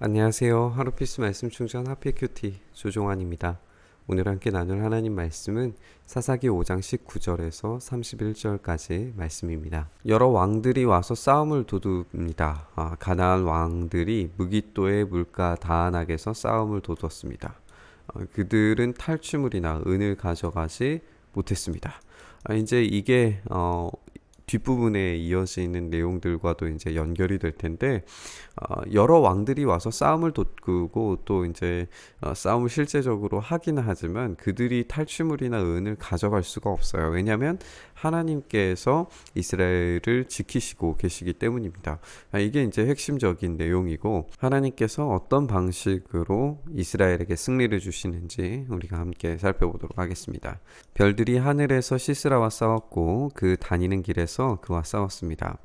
안녕하세요. 하루피스 말씀 충전 하피 큐티 조종환입니다. 오늘 함께 나눌 하나님 말씀은 사사기 5장 19절에서 31절까지 말씀입니다. 여러 왕들이 와서 싸움을 도둡니다. 아, 가나안 왕들이 무기또의 물가 다한악에서 싸움을 도뒀습니다. 어, 그들은 탈취물이나 은을 가져가지 못했습니다. 아, 이제 이게 어, 뒷부분에 이어지는 내용들과도 이제 연결이 될 텐데 어, 여러 왕들이 와서 싸움을 돋구고 또 이제 어, 싸움을 실제적으로 하기는 하지만 그들이 탈취물이나 은을 가져갈 수가 없어요. 왜냐하면 하나님께서 이스라엘을 지키시고 계시기 때문입니다. 아, 이게 이제 핵심적인 내용이고 하나님께서 어떤 방식으로 이스라엘에게 승리를 주시는지 우리가 함께 살펴보도록 하겠습니다. 별들이 하늘에서 시스라와 싸웠고 그 다니는 길에서 그와 싸웠습니다.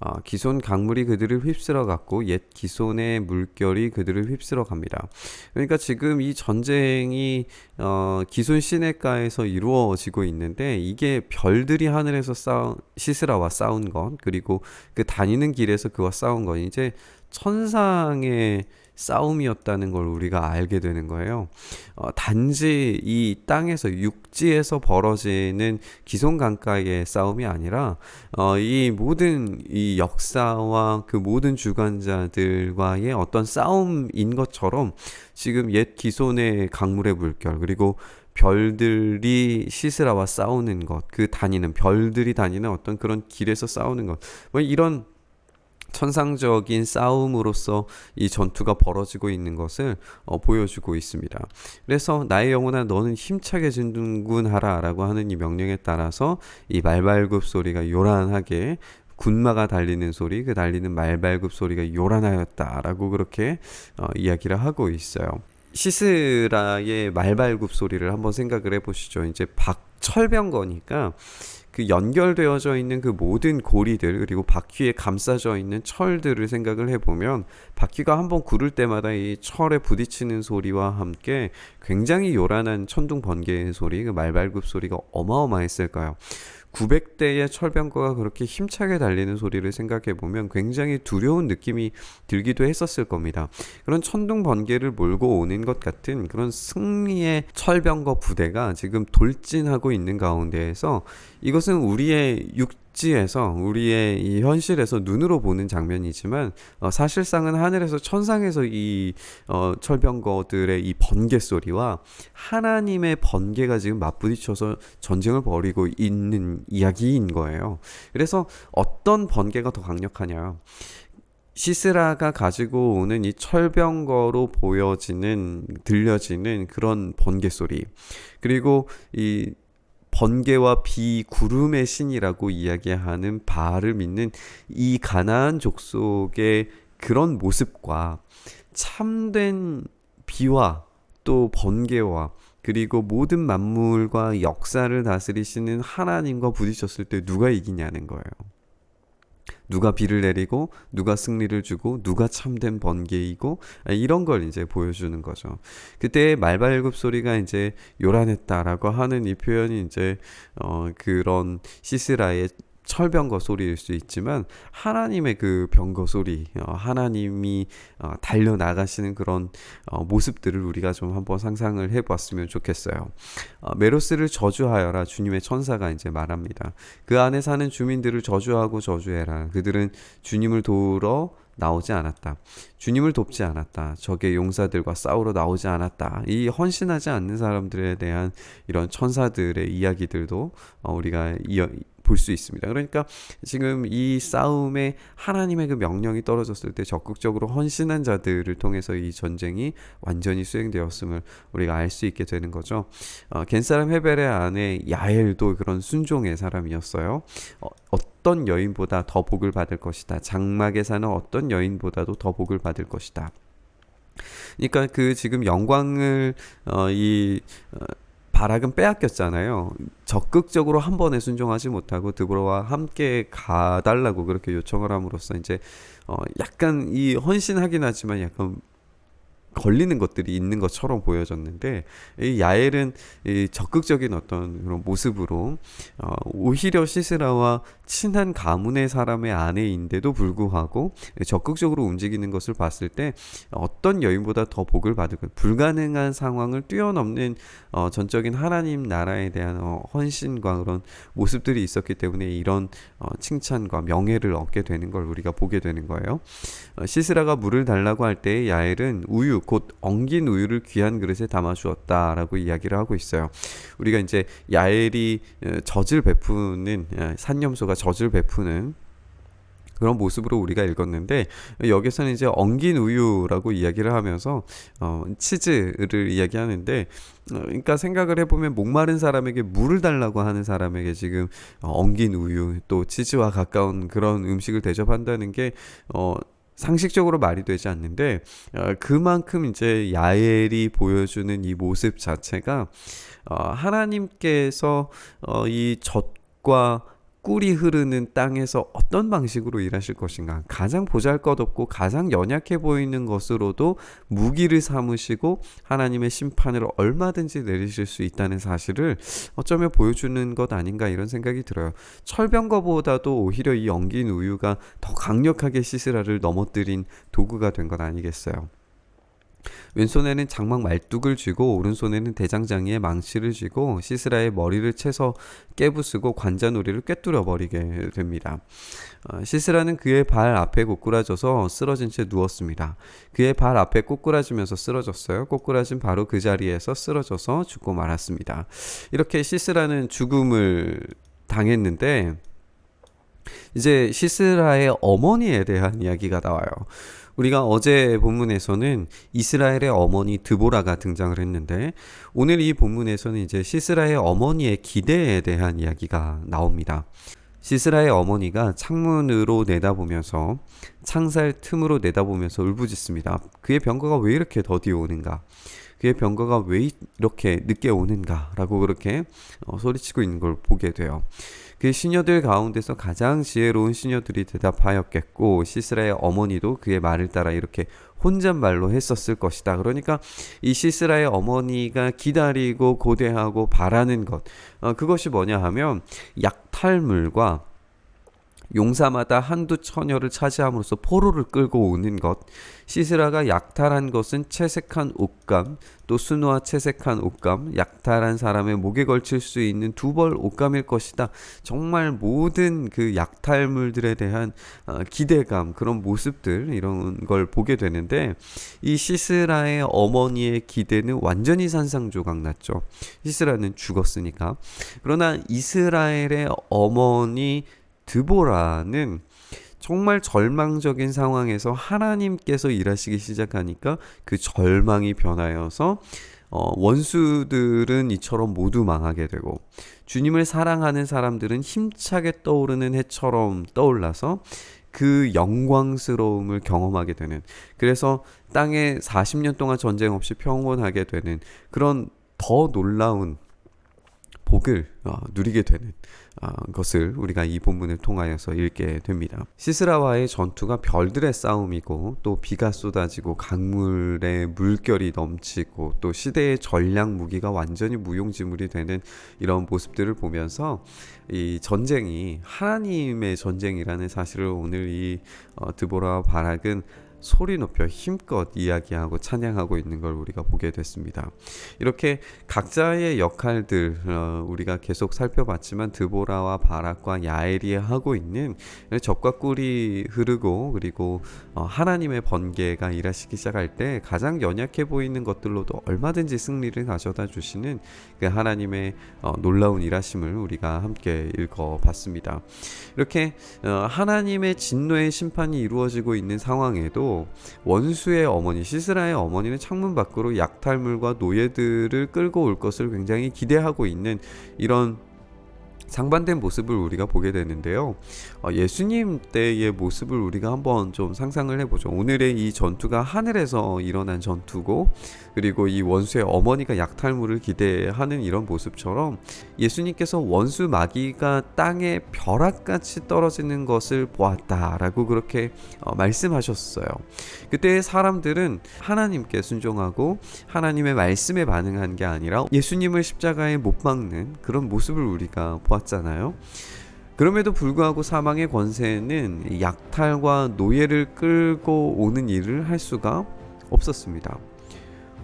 어, 기손 강물이 그들을 휩쓸어 갔고 옛 기손의 물결이 그들을 휩쓸어 갑니다. 그러니까 지금 이 전쟁이 어, 기손 시내가에서 이루어지고 있는데 이게 별들이 하늘에서 싸운 시스라와 싸운 것 그리고 그 다니는 길에서 그와 싸운 것 이제 천상의 싸움이었다는 걸 우리가 알게 되는 거예요. 어, 단지 이 땅에서 육지에서 벌어지는 기손 강가의 싸움이 아니라 어, 이 모든 이 역사와 그 모든 주관자들과의 어떤 싸움인 것처럼 지금 옛 기손의 강물의 물결 그리고 별들이 시스라와 싸우는 것, 그 다니는 별들이 다니는 어떤 그런 길에서 싸우는 것, 뭐 이런 천상적인 싸움으로서 이 전투가 벌어지고 있는 것을 어, 보여주고 있습니다. 그래서 나의 영혼아 너는 힘차게 진군하라라고 하는 이 명령에 따라서 이 말발굽 소리가 요란하게 군마가 달리는 소리, 그 달리는 말발굽 소리가 요란하였다라고 그렇게 어, 이야기를 하고 있어요. 시스라의 말발굽 소리를 한번 생각을 해보시죠. 이제 박철병거니까 그 연결되어져 있는 그 모든 고리들 그리고 바퀴에 감싸져 있는 철들을 생각을 해보면 바퀴가 한번 구를 때마다 이 철에 부딪히는 소리와 함께 굉장히 요란한 천둥 번개의 소리, 그 말발굽 소리가 어마어마했을까요? 900대의 철병거가 그렇게 힘차게 달리는 소리를 생각해 보면 굉장히 두려운 느낌이 들기도 했었을 겁니다. 그런 천둥 번개를 몰고 오는 것 같은 그런 승리의 철병거 부대가 지금 돌진하고 있는 가운데에서 이것은 우리의 육 지에서 우리의 이 현실에서 눈으로 보는 장면이지만 어, 사실상은 하늘에서 천상에서 이 어, 철병거들의 이 번개 소리와 하나님의 번개가 지금 맞부딪혀서 전쟁을 벌이고 있는 이야기인 거예요. 그래서 어떤 번개가 더 강력하냐? 시스라가 가지고 오는 이 철병거로 보여지는 들려지는 그런 번개 소리 그리고 이 번개와 비 구름의 신이라고 이야기하는 바알을 믿는 이 가나안 족속의 그런 모습과 참된 비와 또 번개와 그리고 모든 만물과 역사를 다스리시는 하나님과 부딪혔을 때 누가 이기냐는 거예요. 누가 비를 내리고 누가 승리를 주고 누가 참된 번개이고 아, 이런 걸 이제 보여주는 거죠. 그때 말발굽 소리가 이제 요란했다라고 하는 이 표현이 이제 어 그런 시스라의 철병거 소리일 수 있지만 하나님의 그 병거 소리, 어, 하나님이 어, 달려 나가시는 그런 어, 모습들을 우리가 좀 한번 상상을 해봤으면 좋겠어요. 어, 메로스를 저주하여라 주님의 천사가 이제 말합니다. 그 안에 사는 주민들을 저주하고 저주해라. 그들은 주님을 도우러 나오지 않았다. 주님을 돕지 않았다. 적의 용사들과 싸우러 나오지 않았다. 이 헌신하지 않는 사람들에 대한 이런 천사들의 이야기들도 어, 우리가 이어, 볼 수 있습니다. 그러니까 지금 이 싸움에 하나님의 그 명령이 떨어졌을 때 적극적으로 헌신한 자들을 통해서 이 전쟁이 완전히 수행되었음을 우리가 알 수 있게 되는 거죠. 어, 겐사람 헤벨의 아내 야엘도 그런 순종의 사람이었어요. 어, 어떤 여인보다 더 복을 받을 것이다. 장막에 사는 어떤 여인보다도 더 복을 받을 것이다. 그러니까 그 지금 영광을 어, 이 어, 바락은 빼앗겼잖아요. 적극적으로 한 번에 순종하지 못하고 드보라와 함께 가달라고 그렇게 요청을 함으로써 이제 어 약간 이 헌신하긴 하지만 약간 걸리는 것들이 있는 것처럼 보여졌는데 이 야엘은 이 적극적인 어떤 그런 모습으로 어, 오히려 시스라와 친한 가문의 사람의 아내인데도 불구하고 적극적으로 움직이는 것을 봤을 때 어떤 여인보다 더 복을 받을 것 불가능한 상황을 뛰어넘는 어, 전적인 하나님 나라에 대한 어, 헌신과 그런 모습들이 있었기 때문에 이런 어, 칭찬과 명예를 얻게 되는 걸 우리가 보게 되는 거예요. 어, 시스라가 물을 달라고 할 때 야엘은 우유 곧 엉긴 우유를 귀한 그릇에 담아 주었다라고 이야기를 하고 있어요. 우리가 이제 야엘이 어, 젖을 베푸는 어, 산염소가 젖을 베푸는 그런 모습으로 우리가 읽었는데 여기서는 이제 엉긴 우유라고 이야기를 하면서 어, 치즈를 이야기하는데 어, 그러니까 생각을 해보면 목마른 사람에게 물을 달라고 하는 사람에게 지금 어, 엉긴 우유 또 치즈와 가까운 그런 음식을 대접한다는 게 어, 상식적으로 말이 되지 않는데 어, 그만큼 이제 야엘이 보여주는 이 모습 자체가 어, 하나님께서 어, 이 젖과 꿀이 흐르는 땅에서 어떤 방식으로 일하실 것인가? 가장 보잘 것 없고 가장 연약해 보이는 것으로도 무기를 삼으시고 하나님의 심판을 얼마든지 내리실 수 있다는 사실을 어쩌면 보여주는 것 아닌가 이런 생각이 들어요. 철병거보다도 오히려 이 엉긴 우유가 더 강력하게 시스라를 넘어뜨린 도구가 된 것 아니겠어요 왼손에는 장막 말뚝을 쥐고 오른손에는 대장장이의 망치를 쥐고 시스라의 머리를 채서 깨부수고 관자놀이를 꿰뚫어 버리게 됩니다. 어, 시스라는 그의 발 앞에 꼬꾸라져서 쓰러진 채 누웠습니다. 그의 발 앞에 꼬꾸라지면서 쓰러졌어요. 꼬꾸라진 바로 그 자리에서 쓰러져서 죽고 말았습니다. 이렇게 시스라는 죽음을 당했는데 이제 시스라의 어머니에 대한 이야기가 나와요. 우리가 어제 본문에서는 이스라엘의 어머니 드보라가 등장을 했는데 오늘 이 본문에서는 이제 시스라의 어머니의 기대에 대한 이야기가 나옵니다. 시스라의 어머니가 창문으로 내다보면서 창살 틈으로 내다보면서 울부짖습니다. 그의 병거가 왜 이렇게 더디 오는가? 그의 병거가 왜 이렇게 늦게 오는가라고 그렇게 어, 소리치고 있는 걸 보게 돼요. 그 시녀들 가운데서 가장 지혜로운 시녀들이 대답하였겠고 시스라의 어머니도 그의 말을 따라 이렇게 혼잣말로 했었을 것이다. 그러니까 이 시스라의 어머니가 기다리고 고대하고 바라는 것 어, 그것이 뭐냐 하면 약탈물과 용사마다 한두 처녀를 차지함으로써 포로를 끌고 오는 것. 시스라가 약탈한 것은 채색한 옷감, 또 순화 채색한 옷감, 약탈한 사람의 목에 걸칠 수 있는 두 벌 옷감일 것이다. 정말 모든 그 약탈물들에 대한 어, 기대감, 그런 모습들, 이런 걸 보게 되는데, 이 시스라의 어머니의 기대는 완전히 산상조각 났죠. 시스라는 죽었으니까. 그러나 이스라엘의 어머니 드보라는 정말 절망적인 상황에서 하나님께서 일하시기 시작하니까 그 절망이 변하여서 어, 원수들은 이처럼 모두 망하게 되고 주님을 사랑하는 사람들은 힘차게 떠오르는 해처럼 떠올라서 그 영광스러움을 경험하게 되는 그래서 땅에 40년 동안 전쟁 없이 평온하게 되는 그런 더 놀라운 복을 어, 누리게 되는 어, 것을 우리가 이 본문을 통하여서 읽게 됩니다. 시스라와의 전투가 별들의 싸움이고 또 비가 쏟아지고 강물의 물결이 넘치고 또 시대의 전략 무기가 완전히 무용지물이 되는 이런 모습들을 보면서 이 전쟁이 하나님의 전쟁이라는 사실을 오늘 이 어, 드보라와 바락은 소리 높여 힘껏 이야기하고 찬양하고 있는 걸 우리가 보게 됐습니다. 이렇게 각자의 역할들 어, 우리가 계속 살펴봤지만 드보라와 바락과 야엘이 하고 있는 적과 꿀이 흐르고 그리고 어, 하나님의 번개가 일하시기 시작할 때 가장 연약해 보이는 것들로도 얼마든지 승리를 가져다 주시는 그 하나님의 어, 놀라운 일하심을 우리가 함께 읽어봤습니다. 이렇게 어, 하나님의 진노의 심판이 이루어지고 있는 상황에도 원수의 어머니 시스라의 어머니는 창문 밖으로 약탈물과 노예들을 끌고 올 것을 굉장히 기대하고 있는 이런 상반된 모습을 우리가 보게 되는데요. 어, 예수님 때의 모습을 우리가 한번 좀 상상을 해보죠. 오늘의 이 전투가 하늘에서 일어난 전투고, 그리고 이 원수의 어머니가 약탈물을 기대하는 이런 모습처럼 예수님께서 원수 마귀가 땅에 벼락같이 떨어지는 것을 보았다라고 그렇게 어, 말씀하셨어요. 그때 사람들은 하나님께 순종하고 하나님의 말씀에 반응한 게 아니라 예수님을 십자가에 못 박는 그런 모습을 우리가 보았잖아요. 그럼에도 불구하고 사망의 권세는 약탈과 노예를 끌고 오는 일을 할 수가 없었습니다.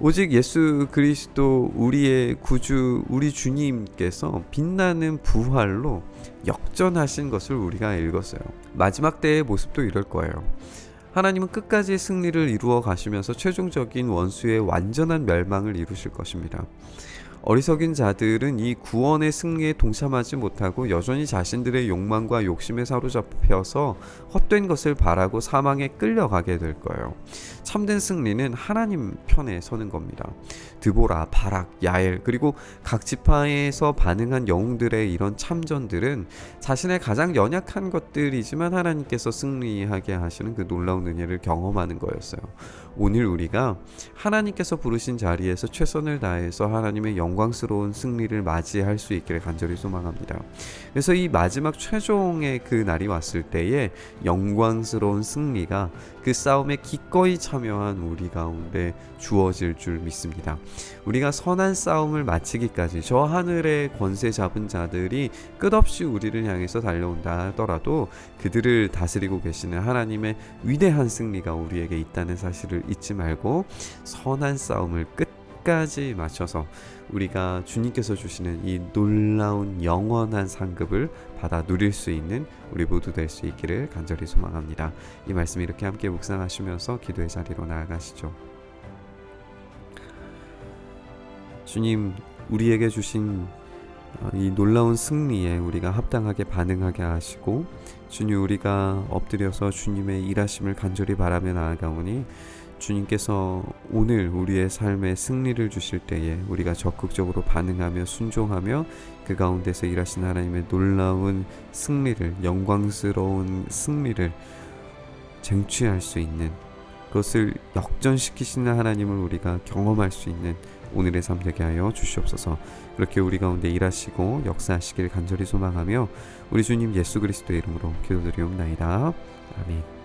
오직 예수 그리스도 우리의 구주 우리 주님께서 빛나는 부활로 역전하신 것을 우리가 읽었어요. 마지막 때의 모습도 이럴 거예요. 하나님은 끝까지 승리를 이루어 가시면서 최종적인 원수의 완전한 멸망을 이루실 것입니다. 어리석인 자들은 이 구원의 승리에 동참하지 못하고 여전히 자신들의 욕망과 욕심에 사로잡혀서 헛된 것을 바라고 사망에 끌려가게 될 거예요. 참된 승리는 하나님 편에 서는 겁니다. 드보라, 바락, 야엘 그리고 각 지파에서 반응한 영웅들의 이런 참전들은 자신의 가장 연약한 것들이지만 하나님께서 승리하게 하시는 그 놀라운 은혜를 경험하는 거였어요. 오늘 우리가 하나님께서 부르신 자리에서 최선을 다해서 하나님의 영광스러운 승리를 맞이할 수 있기를 간절히 소망합니다. 그래서 이 마지막 최종의 그 날이 왔을 때에 영광스러운 승리가 그 싸움에 기꺼이 참여한 우리 가운데 주어질 줄 믿습니다. 우리가 선한 싸움을 마치기까지 저 하늘의 권세 잡은 자들이 끝없이 우리를 향해서 달려온다 하더라도 그들을 다스리고 계시는 하나님의 위대한 승리가 우리에게 있다는 사실을 잊지 말고 선한 싸움을 끝까지 마쳐서 우리가 주님께서 주시는 이 놀라운 영원한 상급을 받아 누릴 수 있는 우리 모두 될 수 있기를 간절히 소망합니다. 이 말씀 이렇게 함께 묵상하시면서 기도의 자리로 나아가시죠. 주님, 우리에게 주신 어, 이 놀라운 승리에 우리가 합당하게 반응하게 하시고 주님 우리가 엎드려서 주님의 일하심을 간절히 바라며 나아가오니 주님께서 오늘 우리의 삶에 승리를 주실 때에 우리가 적극적으로 반응하며 순종하며 그 가운데서 일하신 하나님의 놀라운 승리를 영광스러운 승리를 쟁취할 수 있는 그것을 역전시키시는 하나님을 우리가 경험할 수 있는 오늘의 삶 되게 하여 주시옵소서. 그렇게 우리 가운데 일하시고 역사하시길 간절히 소망하며 우리 주님 예수 그리스도의 이름으로 기도드리옵나이다. 아멘.